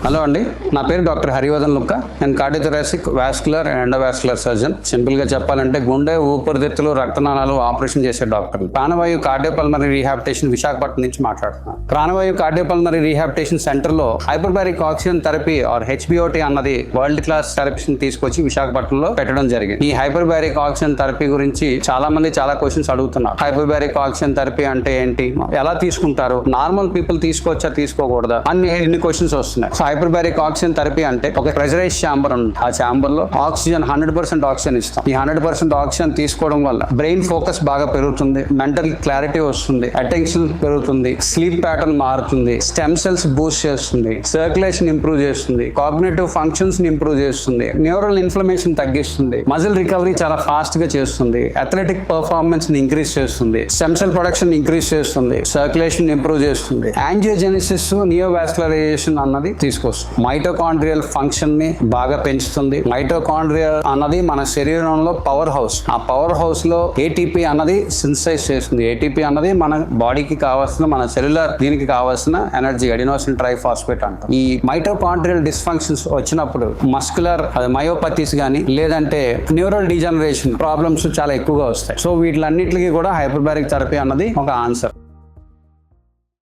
Hello అండి నా పేరు డాక్టర్ హరివర్ధన్ లుక్క నేను cardiothoracic vascular and endovascular surgeon సింపుల్గా చెప్పాలంటే గుండె ఊపిరితిత్తులు రక్తనాళాలు ఆపరేషన్ చేసే doctor Pranavayu cardiopulmonary rehabilitation Visakhapatnam నుంచి మాట్లాడుతున్నాను. ప్రాణవాయు కార్డియోపల్మరీ రీహాబిటేషన్ సెంటర్లో hyperbaric oxygen therapy or HBOT అన్నది వరల్డ్ క్లాస్ థెరపీని తీసుకొచ్చి విశాఖపట్నంలో పెట్టడం జరిగింది. ఈ హైపర్బారిక్ ఆక్సిజన్ థెరపీ గురించి చాలా మంది చాలా క్వశ్చన్స్ అడుగుతున్నారు. హైపర్బారిక్ ఆక్సిజన్ థెరపీ అంటే ఏంటి? ఎలా తీసుకుంటారు? నార్మల్ పీపుల్ తీసుకోవచ్చా తీసుకోకూడదా? అన్ని ఎన్ని క్వశ్చన్స్ వస్తున్నాయి. హైపర్బారిక్ ఆక్సిజన్ థెరపీ అంటే ఒక ప్రెజరైజ్ ఛాంబర్ ఉంది ఆ ఛాంబర్లో ఆక్సిజన్ హండ్రెడ్ పర్సెంట్ ఆక్సిజన్ ఇస్తాం. ఈ హండ్రెడ్ పర్సెంట్ ఆక్సిజన్ తీసుకోవడం వల్ల బ్రెయిన్ ఫోకస్ బాగా పెరుగుతుంది మెంటల్ క్లారిటీ వస్తుంది అటెన్షన్ పెరుగుతుంది స్లీప్ ప్యాటర్న్ మారుతుంది స్టెమ్ సెల్స్ బూస్ట్ చేస్తుంది సర్క్యులేషన్ ఇంప్రూవ్ చేస్తుంది కాగ్నేటివ్ ఫంక్షన్స్ని ఇంప్రూవ్ చేస్తుంది న్యూరల్ ఇన్ఫ్లమేషన్ తగ్గిస్తుంది మజిల్ రికవరీ చాలా ఫాస్ట్గా చేస్తుంది అథ్లెటిక్ పర్ఫార్మెన్స్ని ఇంక్రీజ్ చేస్తుంది స్టెమ్ సెల్ ప్రొడక్షన్ ఇంక్రీజ్ చేస్తుంది సర్క్యులేషన్ ఇంప్రూవ్ చేస్తుంది. యాంజియోజెనిసిస్ నియోవాస్కులరైజేషన్ అన్నది తీసుకొస్తుంది. మైటోకాండ్రియల్ ఫంక్షన్ని బాగా పెంచుతుంది. మైటోకాండ్రియల్ అన్నది మన శరీరంలో పవర్ హౌస్. ఆ పవర్ హౌస్లో ఏటీపీ అన్నది సింథసైజ్ చేస్తుంది. ఏటీపీ అన్నది మన బాడీకి కావాల్సిన మన సెల్యులర్ దీనికి కావాల్సిన ఎనర్జీ అడినోసిన్ ట్రైఫాస్ఫేట్ అంట. ఈ మైటోకాండ్రియల్ డిస్ఫంక్షన్స్ వచ్చినప్పుడు మస్కులర్ మయోపతీస్ కానీ లేదంటే న్యూరల్ డిజనరేషన్ ప్రాబ్లమ్స్ చాలా ఎక్కువగా వస్తాయి. సో వీటిలన్నిటికీ కూడా హైపర్బారిక్ థెరపీ అన్నది ఒక ఆన్సర్